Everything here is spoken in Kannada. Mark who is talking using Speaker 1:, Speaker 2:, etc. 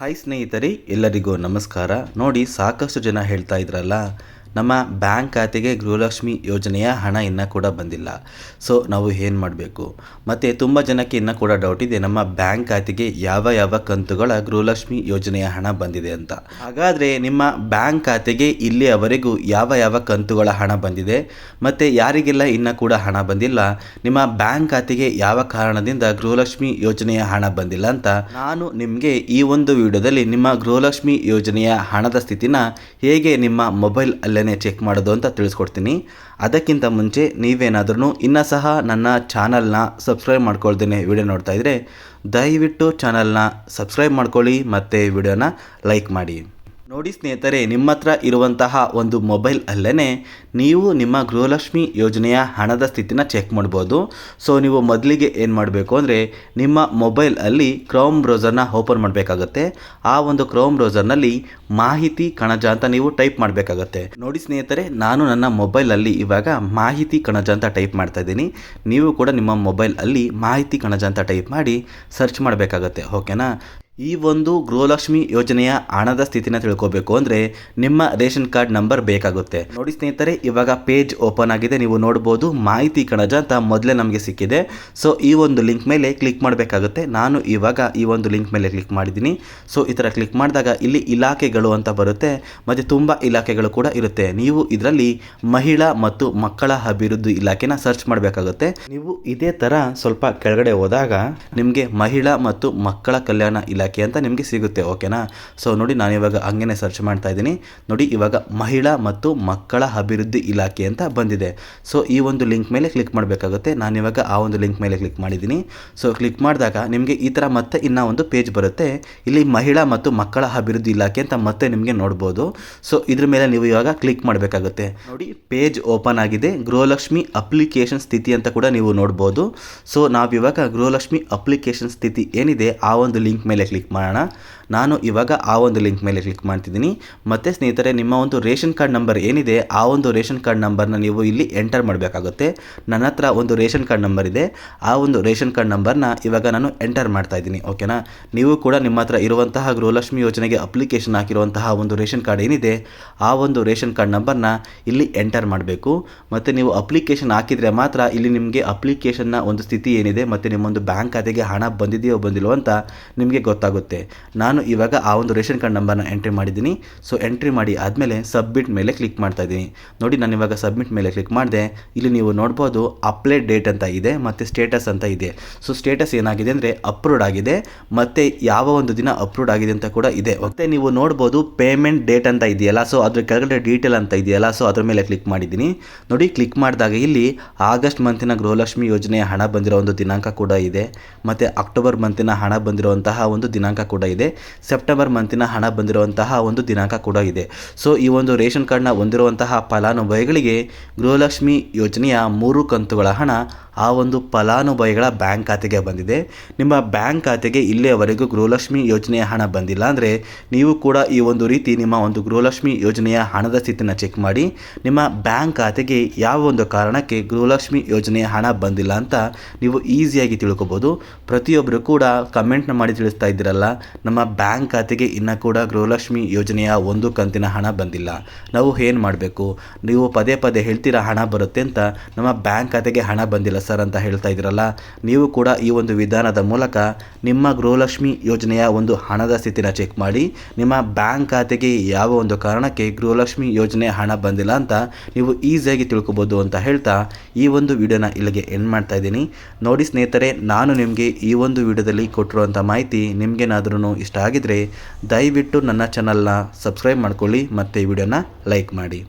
Speaker 1: ಹಾಯ್ ಸ್ನೇಹಿತರೆ ಎಲ್ಲರಿಗೂ ನಮಸ್ಕಾರ. ನೋಡಿ ಸಾಕಷ್ಟು ಜನ ಹೇಳ್ತಾ ಇದ್ರಲ್ಲ ನಮ್ಮ ಬ್ಯಾಂಕ್ ಖಾತೆಗೆ ಗೃಹಲಕ್ಷ್ಮಿ ಯೋಜನೆಯ ಹಣ ಇನ್ನೂ ಕೂಡ ಬಂದಿಲ್ಲ. ಸೊ, ನಾವು ಏನು ಮಾಡಬೇಕು? ಮತ್ತು ತುಂಬ ಜನಕ್ಕೆ ಇನ್ನೂ ಕೂಡ ಡೌಟ್ ಇದೆ, ನಮ್ಮ ಬ್ಯಾಂಕ್ ಖಾತೆಗೆ ಯಾವ ಯಾವ ಕಂತುಗಳ ಗೃಹಲಕ್ಷ್ಮಿ ಯೋಜನೆಯ ಹಣ ಬಂದಿದೆ ಅಂತ. ಹಾಗಾದರೆ ನಿಮ್ಮ ಬ್ಯಾಂಕ್ ಖಾತೆಗೆ ಇಲ್ಲಿಯವರೆಗೂ ಯಾವ ಯಾವ ಕಂತುಗಳ ಹಣ ಬಂದಿದೆ? ಮತ್ತು ಯಾರಿಗೆಲ್ಲ ಇನ್ನೂ ಕೂಡ ಹಣ ಬಂದಿಲ್ಲ? ನಿಮ್ಮ ಬ್ಯಾಂಕ್ ಖಾತೆಗೆ ಯಾವ ಕಾರಣದಿಂದ ಗೃಹಲಕ್ಷ್ಮಿ ಯೋಜನೆಯ ಹಣ ಬಂದಿಲ್ಲ ಅಂತ ನಾನು ನಿಮಗೆ ಈ ಒಂದು ವಿಡಿಯೋದಲ್ಲಿ ನಿಮ್ಮ ಗೃಹಲಕ್ಷ್ಮಿ ಯೋಜನೆಯ ಹಣದ ಸ್ಥಿತಿನ ಹೇಗೆ ನಿಮ್ಮ ಮೊಬೈಲ್ ಅಲ್ಲೇ ಚೆಕ್ ಮಾಡೋದು ಅಂತ ತಿಳಿಸ್ಕೊಡ್ತೀನಿ. ಅದಕ್ಕಿಂತ ಮುಂಚೆ ನೀವೇನಾದ್ರೂ ಇನ್ನೂ ಸಹ ನನ್ನ ಚಾನಲ್ನ ಸಬ್ಸ್ಕ್ರೈಬ್ ಮಾಡ್ಕೊಳ್ದೇ ವಿಡಿಯೋ ನೋಡ್ತಾ ಇದ್ದರೆ ದಯವಿಟ್ಟು ಚಾನಲ್ನ ಸಬ್ಸ್ಕ್ರೈಬ್ ಮಾಡ್ಕೊಳ್ಳಿ ಮತ್ತು ವಿಡಿಯೋನ ಲೈಕ್ ಮಾಡಿ. ನೋಡಿ ಸ್ನೇಹಿತರೆ ನಿಮ್ಮ ಹತ್ರ ಇರುವಂತಹ ಒಂದು ಮೊಬೈಲ್ ಅಲ್ಲೇ ನೀವು ನಿಮ್ಮ ಗೃಹಲಕ್ಷ್ಮಿ ಯೋಜನೆಯ ಹಣದ ಸ್ಥಿತಿನ ಚೆಕ್ ಮಾಡ್ಬೋದು. ಸೊ ನೀವು ಮೊದಲಿಗೆ ಏನು ಮಾಡಬೇಕು ಅಂದರೆ ನಿಮ್ಮ ಮೊಬೈಲ್ ಅಲ್ಲಿ ಕ್ರೋಮ್ ಬ್ರೌಸರ್ನ ಓಪನ್ ಮಾಡಬೇಕಾಗತ್ತೆ. ಆ ಒಂದು ಕ್ರೋಮ್ ಬ್ರೌಸರ್ನಲ್ಲಿ ಮಾಹಿತಿ ಕಣಜ ಅಂತ ನೀವು ಟೈಪ್ ಮಾಡಬೇಕಾಗತ್ತೆ. ನೋಡಿ ಸ್ನೇಹಿತರೆ, ನಾನು ನನ್ನ ಮೊಬೈಲಲ್ಲಿ ಇವಾಗ ಮಾಹಿತಿ ಕಣಜ ಅಂತ ಟೈಪ್ ಮಾಡ್ತಾ ಇದ್ದೀನಿ. ನೀವು ಕೂಡ ನಿಮ್ಮ ಮೊಬೈಲ್ ಅಲ್ಲಿ ಮಾಹಿತಿ ಕಣಜ ಅಂತ ಟೈಪ್ ಮಾಡಿ ಸರ್ಚ್ ಮಾಡಬೇಕಾಗತ್ತೆ ಓಕೆನಾ ಈ ಒಂದು ಗೃಹಲಕ್ಷ್ಮಿ ಯೋಜನೆಯ ಹಣದ ಸ್ಥಿತಿನ ತಿಳ್ಕೋಬೇಕು ಅಂದರೆ ನಿಮ್ಮ ರೇಷನ್ ಕಾರ್ಡ್ ನಂಬರ್ ಬೇಕಾಗುತ್ತೆ. ನೋಡಿ ಸ್ನೇಹಿತರೆ, ಇವಾಗ ಪೇಜ್ ಓಪನ್ ಆಗಿದೆ, ನೀವು ನೋಡ್ಬೋದು ಮಾಹಿತಿ ಕಣಜ ಅಂತ ಮೊದಲೇ ನಮಗೆ ಸಿಕ್ಕಿದೆ. ಸೊ ಈ ಒಂದು ಲಿಂಕ್ ಮೇಲೆ ಕ್ಲಿಕ್ ಮಾಡಬೇಕಾಗುತ್ತೆ. ನಾನು ಇವಾಗ ಈ ಒಂದು ಲಿಂಕ್ ಮೇಲೆ ಕ್ಲಿಕ್ ಮಾಡಿದ್ದೀನಿ. ಸೊ ಈ ಥರ ಕ್ಲಿಕ್ ಮಾಡಿದಾಗ ಇಲ್ಲಿ ಇಲಾಖೆಗಳು ಅಂತ ಬರುತ್ತೆ. ಮತ್ತು ತುಂಬ ಇಲಾಖೆಗಳು ಕೂಡ ಇರುತ್ತೆ. ನೀವು ಇದರಲ್ಲಿ ಮಹಿಳಾ ಮತ್ತು ಮಕ್ಕಳ ಅಭಿವೃದ್ಧಿ ಇಲಾಖೆನ ಸರ್ಚ್ ಮಾಡಬೇಕಾಗುತ್ತೆ. ನೀವು ಇದೇ ಥರ ಸ್ವಲ್ಪ ಕೆಳಗಡೆ ಹೋದಾಗ ನಿಮಗೆ ಮಹಿಳಾ ಮತ್ತು ಮಕ್ಕಳ ಕಲ್ಯಾಣ ಇಲಾಖೆ ಅಂತ ನಿಮಗೆ ಸಿಗುತ್ತೆ ಓಕೆನಾ ಸೊ ನೋಡಿ, ನಾನು ಇವಾಗ ಹಂಗೇನೆ ಸರ್ಚ್ ಮಾಡ್ತಾ ಇದ್ದೀನಿ. ನೋಡಿ, ಇವಾಗ ಮಹಿಳಾ ಮತ್ತು ಮಕ್ಕಳ ಅಭಿವೃದ್ಧಿ ಇಲಾಖೆ ಅಂತ ಬಂದಿದೆ. ಸೊ ಈ ಒಂದು ಲಿಂಕ್ ಮೇಲೆ ಕ್ಲಿಕ್ ಮಾಡಬೇಕಾಗುತ್ತೆ. ನಾನು ಇವಾಗ ಆ ಒಂದು ಲಿಂಕ್ ಮೇಲೆ ಕ್ಲಿಕ್ ಮಾಡಿದ್ದೀನಿ. ಸೊ ಕ್ಲಿಕ್ ಮಾಡಿದಾಗ ನಿಮಗೆ ಈ ಥರ ಮತ್ತೆ ಇನ್ನೂ ಒಂದು ಪೇಜ್ ಬರುತ್ತೆ. ಇಲ್ಲಿ ಮಹಿಳಾ ಮತ್ತು ಮಕ್ಕಳ ಅಭಿವೃದ್ಧಿ ಇಲಾಖೆ ಅಂತ ಮತ್ತೆ ನಿಮಗೆ ನೋಡ್ಬೋದು. ಸೊ ಇದ್ರ ಮೇಲೆ ನೀವು ಇವಾಗ ಕ್ಲಿಕ್ ಮಾಡಬೇಕಾಗುತ್ತೆ. ನೋಡಿ ಪೇಜ್ ಓಪನ್ ಆಗಿದೆ. ಗೃಹಲಕ್ಷ್ಮಿ ಅಪ್ಲಿಕೇಶನ್ ಸ್ಥಿತಿ ಅಂತ ಕೂಡ ನೀವು ನೋಡ್ಬೋದು. ಸೊ ನಾವಿವಾಗ ಗೃಹಲಕ್ಷ್ಮಿ ಅಪ್ಲಿಕೇಶನ್ ಸ್ಥಿತಿ ಏನಿದೆ, ಆ ಒಂದು ಲಿಂಕ್ ಮೇಲೆ ಕ್ಲಿಕ್ ಮಾಡೋಣ ನಾನು ಇವಾಗ ಆ ಒಂದು ಲಿಂಕ್ ಮೇಲೆ ಕ್ಲಿಕ್ ಮಾಡ್ತಿದ್ದೀನಿ. ಮತ್ತು ಸ್ನೇಹಿತರೆ, ನಿಮ್ಮ ಒಂದು ರೇಷನ್ ಕಾರ್ಡ್ ನಂಬರ್ ಏನಿದೆ, ಆ ಒಂದು ರೇಷನ್ ಕಾರ್ಡ್ ನಂಬರ್ನ ನೀವು ಇಲ್ಲಿ ಎಂಟರ್ ಮಾಡಬೇಕಾಗುತ್ತೆ. ನನ್ನ ಹತ್ರ ಒಂದು ರೇಷನ್ ಕಾರ್ಡ್ ನಂಬರ್ ಇದೆ. ಆ ಒಂದು ರೇಷನ್ ಕಾರ್ಡ್ ನಂಬರ್ನ ಇವಾಗ ನಾನು ಎಂಟರ್ ಮಾಡ್ತಾ ಇದ್ದೀನಿ, ಓಕೆನಾ? ನೀವು ಕೂಡ ನಿಮ್ಮ ಹತ್ರ ಇರುವಂತಹ ಗೃಹಲಕ್ಷ್ಮಿ ಯೋಜನೆಗೆ ಅಪ್ಲಿಕೇಶನ್ ಹಾಕಿರುವಂತಹ ಒಂದು ರೇಷನ್ ಕಾರ್ಡ್ ಏನಿದೆ, ಆ ಒಂದು ರೇಷನ್ ಕಾರ್ಡ್ ನಂಬರ್ನ ಇಲ್ಲಿ ಎಂಟರ್ ಮಾಡಬೇಕು. ಮತ್ತು ನೀವು ಅಪ್ಲಿಕೇಶನ್ ಹಾಕಿದರೆ ಮಾತ್ರ ಇಲ್ಲಿ ನಿಮಗೆ ಅಪ್ಲಿಕೇಶನ್ನ ಒಂದು ಸ್ಥಿತಿ ಏನಿದೆ, ಮತ್ತು ನಿಮ್ಮೊಂದು ಬ್ಯಾಂಕ್ ಖಾತೆಗೆ ಹಣ ಬಂದಿದೆಯೋ ಬಂದಿಲ್ಲೋ ಅಂತ ನಿಮಗೆ ಗೊತ್ತಾಗುತ್ತೆ. ನಾನು ಇವಾಗ ಆ ಒಂದು ರೇಷನ್ ಕಾರ್ಡ್ ನಂಬರ್ನ ಎಂಟ್ರಿ ಮಾಡಿದ್ದೀನಿ. ಸೊ ಎಂಟ್ರಿ ಮಾಡಿ ಆದಮೇಲೆ ಸಬ್ಮಿಟ್ ಮೇಲೆ ಕ್ಲಿಕ್ ಮಾಡ್ತಾ ಇದ್ದೀನಿ. ನೋಡಿ, ನಾನು ಇವಾಗ ಸಬ್ಮಿಟ್ ಮೇಲೆ ಕ್ಲಿಕ್ ಮಾಡಿದೆ. ಇಲ್ಲಿ ನೀವು ನೋಡ್ಬೋದು ಅಪ್ಲೈ ಡೇಟ್ ಅಂತ ಇದೆ, ಮತ್ತು ಸ್ಟೇಟಸ್ ಅಂತ ಇದೆ. ಸೊ ಸ್ಟೇಟಸ್ ಏನಾಗಿದೆ ಅಂದರೆ ಅಪ್ರೂವ್ಡ್ ಆಗಿದೆ, ಮತ್ತು ಯಾವ ಒಂದು ದಿನ ಅಪ್ರೂವ್ಡ್ ಆಗಿದೆ ಅಂತ ಕೂಡ ಇದೆ. ಮತ್ತೆ ನೀವು ನೋಡ್ಬೋದು ಪೇಮೆಂಟ್ ಡೇಟ್ ಅಂತ ಇದೆಯಲ್ಲ ಸೊ ಅದ್ರ ಕೆಳಗಡೆ ಡೀಟೇಲ್ ಅಂತ ಇದೆಯಲ್ಲ ಸೊ ಅದ್ರ ಮೇಲೆ ಕ್ಲಿಕ್ ಮಾಡಿದ್ದೀನಿ. ನೋಡಿ ಕ್ಲಿಕ್ ಮಾಡಿದಾಗ ಇಲ್ಲಿ ಆಗಸ್ಟ್ ಮಂತಿನ ಗೃಹಲಕ್ಷ್ಮಿ ಯೋಜನೆಯ ಹಣ ಬಂದಿರೋ ಒಂದು ದಿನಾಂಕ ಕೂಡ ಇದೆ, ಮತ್ತು ಅಕ್ಟೋಬರ್ ಮಂತಿನ ಹಣ ಬಂದಿರುವಂತಹ ಒಂದು ದಿನಾಂಕ ಕೂಡ ಇದೆ. ಸೆಪ್ಟೆಂಬರ್ ಮಂತಿನ ಹಣ ಬಂದಿರುವಂತಹ ಒಂದು ದಿನಾಂಕ ಕೂಡ ಇದೆ. ಸೊ ಈ ಒಂದು ರೇಷನ್ ಕಾರ್ಡ್ನ ಹೊಂದಿರುವಂತಹ ಫಲಾನುಭವಿಗಳಿಗೆ ಗೃಹಲಕ್ಷ್ಮಿ ಯೋಜನೆಯ ಮೂರು ಕಂತುಗಳ ಹಣ ಆ ಒಂದು ಫಲಾನುಭವಿಗಳ ಬ್ಯಾಂಕ್ ಖಾತೆಗೆ ಬಂದಿದೆ. ನಿಮ್ಮ ಬ್ಯಾಂಕ್ ಖಾತೆಗೆ ಇಲ್ಲಿಯವರೆಗೂ ಗೃಹಲಕ್ಷ್ಮಿ ಯೋಜನೆಯ ಹಣ ಬಂದಿಲ್ಲ ಅಂದರೆ ನೀವು ಕೂಡ ಈ ಒಂದು ರೀತಿ ನಿಮ್ಮ ಒಂದು ಗೃಹಲಕ್ಷ್ಮಿ ಯೋಜನೆಯ ಹಣದ ಸ್ಥಿತಿನ ಚೆಕ್ ಮಾಡಿ. ನಿಮ್ಮ ಬ್ಯಾಂಕ್ ಖಾತೆಗೆ ಯಾವ ಒಂದು ಕಾರಣಕ್ಕೆ ಗೃಹಲಕ್ಷ್ಮಿ ಯೋಜನೆಯ ಹಣ ಬಂದಿಲ್ಲ ಅಂತ ನೀವು ಈಸಿಯಾಗಿ ತಿಳ್ಕೊಬೋದು. ಪ್ರತಿಯೊಬ್ಬರು ಕೂಡ ಕಮೆಂಟ್ನ ಮಾಡಿ ತಿಳಿಸ್ತಾ ಇದ್ದೀರಲ್ಲ, ನಮ್ಮ ಬ್ಯಾಂಕ್ ಖಾತೆಗೆ ಇನ್ನೂ ಕೂಡ ಗೃಹಲಕ್ಷ್ಮಿ ಯೋಜನೆಯ ಒಂದು ಕಂತಿನ ಹಣ ಬಂದಿಲ್ಲ. ನಾವು ಏನು ಮಾಡಬೇಕು? ನೀವು ಪದೇ ಪದೇ ಹೇಳ್ತೀರಾ ಹಣ ಬರುತ್ತೆ ಅಂತ, ನಮ್ಮ ಬ್ಯಾಂಕ್ ಖಾತೆಗೆ ಹಣ ಬಂದಿಲ್ಲ ಸರ್ ಅಂತ ಹೇಳ್ತಾ ಇದ್ದೀರಲ್ಲ, ನೀವು ಕೂಡ ಈ ಒಂದು ವಿಧಾನದ ಮೂಲಕ ನಿಮ್ಮ ಗೃಹಲಕ್ಷ್ಮಿ ಯೋಜನೆಯ ಒಂದು ಹಣದ ಸ್ಥಿತಿನ ಚೆಕ್ ಮಾಡಿ, ನಿಮ್ಮ ಬ್ಯಾಂಕ್ ಖಾತೆಗೆ ಯಾವ ಒಂದು ಕಾರಣಕ್ಕೆ ಗೃಹಲಕ್ಷ್ಮಿ ಯೋಜನೆ ಹಣ ಬಂದಿಲ್ಲ ಅಂತ ನೀವು ಈಸಿಯಾಗಿ ತಿಳ್ಕೊಬೋದು ಅಂತ ಹೇಳ್ತಾ ಈ ಒಂದು ವಿಡಿಯೋನ ಇಲ್ಲಿಗೆ ಎಂಡ್ ಮಾಡ್ತಾ ಇದ್ದೀನಿ. ನೋಡಿ ಸ್ನೇಹಿತರೆ, ನಾನು ನಿಮಗೆ ಈ ಒಂದು ವಿಡಿಯೋದಲ್ಲಿ ಕೊಟ್ಟಿರುವಂಥ ಮಾಹಿತಿ ನಿಮಗೇನಾದ್ರೂ ಇಷ್ಟ ಆಗಿದ್ರೆ ದಯವಿಟ್ಟು ನನ್ನ ಚಾನಲ್ನ ಸಬ್ಸ್ಕ್ರೈಬ್ ಮಾಡ್ಕೊಳ್ಳಿ ಮತ್ತು ವಿಡಿಯೋನ ಲೈಕ್ ಮಾಡಿ.